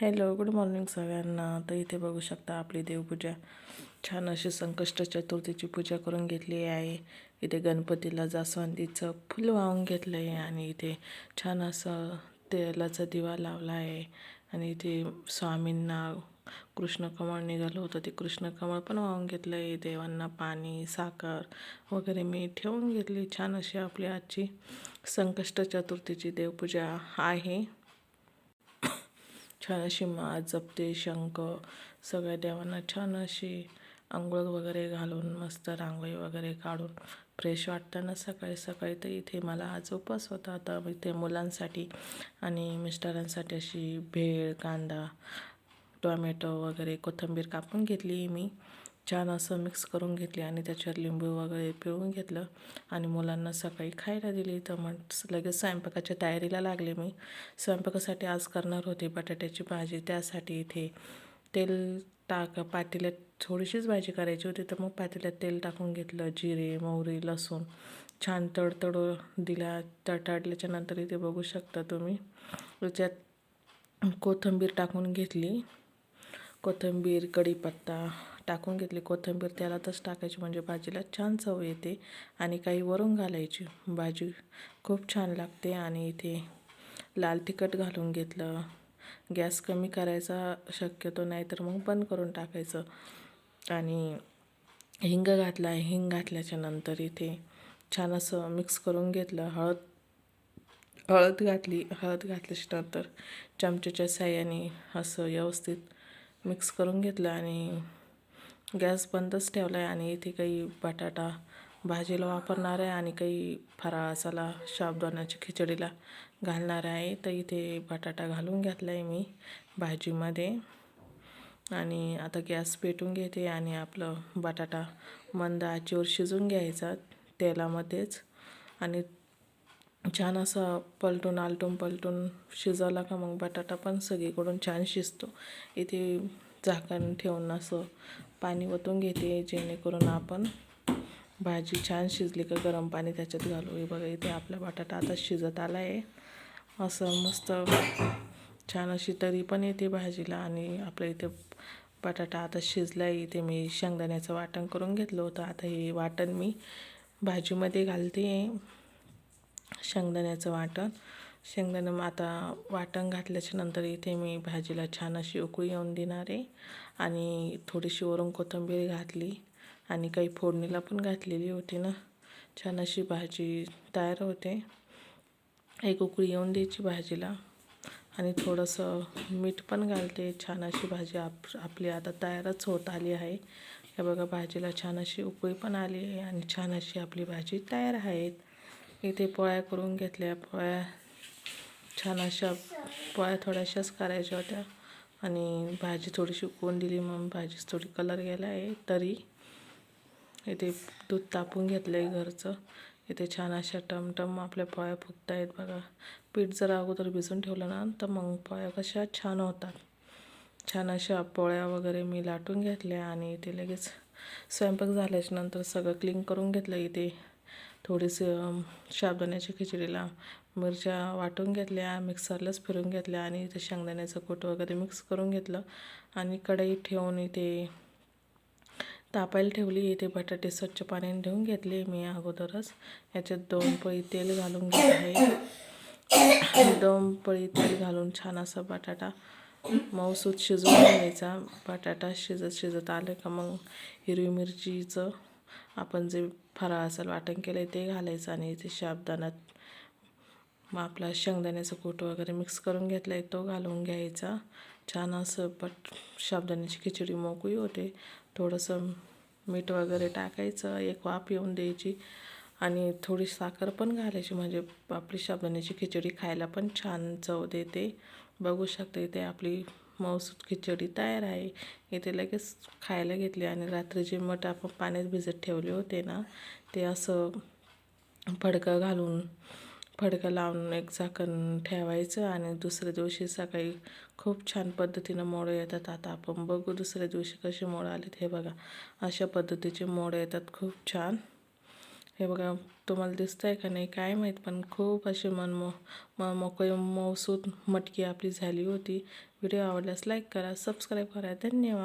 Hello good morning सगळ्यांना. तर इथे बघू शकता आपली देवपूजा. छान अशी संकष्ट चतुर्थीची पूजा करून घेतली आहे. इथे गणपतीला जास्वंदीचं फुल वाहून घेतलं आहे आणि इथे छान असं तेलाचा दिवा लावला आहे. आणि इथे स्वामींना कृष्ण कमळ निघालं होतं ते कृष्ण कमळ पण वाहून घेतलं आहे देवांना पाणी साखर वगैरे मी ठेवून घेतली. छान अशी आपली आजची संकष्ट चतुर्थीची देवपूजा आहे. छान अशी माळ जपते शंख सगळ्या देवांना छान अशी आंघोळ वगैरे घालून मस्त रांगोळी वगैरे काढून फ्रेश वाटताना सकाळी सकाळी तर इथे मला आज उपवास होता. आता इथे मुलांसाठी आणि मिस्टरांसाठी अशी भेळ कांदा टोमॅटो वगैरे कोथिंबीर कापून घेतली मी. छान असं मिक्स करून घेतली आणि त्याच्यावर लिंबू वगैरे पिळून घेतलं. आणि मुलांना सकाळी खायला दिली. तर मग लगेच स्वयंपाकाच्या तयारीला लागले मी. स्वयंपाकासाठी आज करणार होते बटाट्याची भाजी. त्यासाठी इथे तेल टाक पातेल्यात थोडीशीच भाजी करायची होती. तर मग पातेल्यात तेल टाकून घेतलं. जिरे मोहरी लसूण. छान तडतड दिला. तडतडल्याच्या नंतर इथे बघू शकता तुम्ही. त्याच्यात कोथिंबीर टाकून घेतली. कोथिंबीर कढीपत्ता टाकून घेतली. कोथिंबीर त्यालातच टाकायची म्हणजे भाजीला छान चव येते आणि काही वरून घालायची. भाजी खूप छान लागते आणि इथे लाल तिखट घालून घेतलं. गॅस कमी करायचा शक्यतो नाही तर मग बंद करून टाकायचं. आणि हिंग घातला. आहे हिंग घातल्याच्या नंतर इथे छान असं मिक्स करून घेतलं. हळद हळद घातली. हळद घातल्याच्या नंतर चमच्याच्या साह्याने असं व्यवस्थित मिक्स करून घेतलं आणि गॅस बंदच ठेवला आहे आणि इथे काही बटाटा भाजीला वापरणार आहे आणि काही फराळाचाला शाबदाण्याच्या खिचडीला घालणार आहे. तर इथे बटाटा घालून घेतला आहे मी भाजीमध्ये. आणि आता गॅस पेटून घेते आणि आपलं बटाटा मंद आचेवर शिजून घ्यायचा तेलामध्येच. आणि छान असं पलटून आलटून पलटून शिजवला का मग बटाटा पण सगळीकडून छान शिजतो. इथे झाकण ठेवून असं पाणी ओतून घेते जेणेकरून आपण भाजी छान शिजली का गरम पाणी त्याच्यात घालू. हे बघा इथे आपला बटाटा आता शिजत आला आहे असं मस्त छान अशी तरी पण येते भाजीला. आणि आपल्या इथे बटाटा आता शिजला आहे इथे मी शेंगदाण्याचं वाटण करून घेतलं होतं. आता हे वाटण मी भाजीमध्ये घालते. शेंगदाण्याचं वाटण. शेंगदाणं आता वाटण घातल्याच्या नंतर इथे मी भाजीला छान अशी उकळी येऊन देणार आहे. आणि थोडीशी वरून कोथिंबीर घातली आणि काही फोडणीला पण घातलेली होती ना. छान अशी भाजी तयार होते. एक उकळी येऊन द्यायची भाजीला. आणि थोडंसं मीठ पण घालते. छान अशी भाजी आप आपली आता तयारच होत आली आहे. हे बघा भाजीला छान अशी उकळी पण आली आहे आणि छान अशी आपली भाजी तयार आहेत. इथे पोळ्या करून घेतल्या. पोळ्या छान अशा पोळ्या थोड्याशाच करायच्या होत्या. आणि भाजी थोडीशी उकळून दिली मग भाजीच थोडी कलर गेला आहे. तरी इथे दूध तापून घेतलं आहे घरचं. इथे छान अशा टमटम आपल्या पोळ्या फुगत आहेत बघा. पीठ जर अगोदर भिजून ठेवलं ना तर मग पोळ्या कशा छान होतात. छान अशा पोळ्या वगैरे मी लाटून घेतल्या आणि इथे लगेच स्वयंपाक झाल्याच्यानंतर सगळं क्लीन करून घेतलं इथे. थोडीशी साबुदाण्याची खिचडीला मिरच्या वाटून घेतल्या मिक्सरलाच फिरून घेतल्या आणि इथे शेंगदाण्याचं कूट वगैरे मिक्स करून घेतलं आणि कढई ठेवून इथे तापायला ठेवली. इथे बटाटे स्वच्छ पाण्याने ठेवून घेतले मी अगोदरच. याच्यात दोन पळी तेल घालून घेत आहे. दोन पळी तेल घालून छान असा बटाटा मऊसूत शिजवून घ्यायचा. बटाटा शिजत शिजत आलं का मग हिरवी मिरचीचं आपण जे फराळाचं वाटण केलं आहे ते घालायचं आणि ते शाबदानात मग आपला शेंगदाण्याचं कूट वगैरे मिक्स करून घेतला आहे तो घालून घ्यायचा. छान असं पट शाबदाण्याची खिचडी मोकळी होते. थोडंसं मीठ वगैरे टाकायचं एक वाफ येऊन द्यायची आणि थोडी साखर पण घालायची. म्हणजे आपली शाबदाण्याची खिचडी खायला पण छान चव देते. बघू शकते इथे आपली मऊसूत खिचडी तयार आहे. इथे लगेच खायला घेतली आणि रात्रीचे मठ आपण पाण्यात भिजत ठेवले होते ना ते असं फडकं घालून फडकं लावून एक झाकण ठेवायचं आणि दुसऱ्या दिवशी सकाळी खूप छान पद्धतीनं मोडं येतात. आता आपण बघू दुसऱ्या दिवशी कसे मोडं आलेत. हे बघा अशा पद्धतीचे मोडं येतात. खूप छान. हे बघा तुम्हाला दिसतंय का नाही काय माहीत पण खूप अशी मनमो म मोकळी मौसूद मटकी आपली झाली होती. व्हिडिओ आवडल्यास लाईक करा सबस्क्राईब करा. धन्यवाद.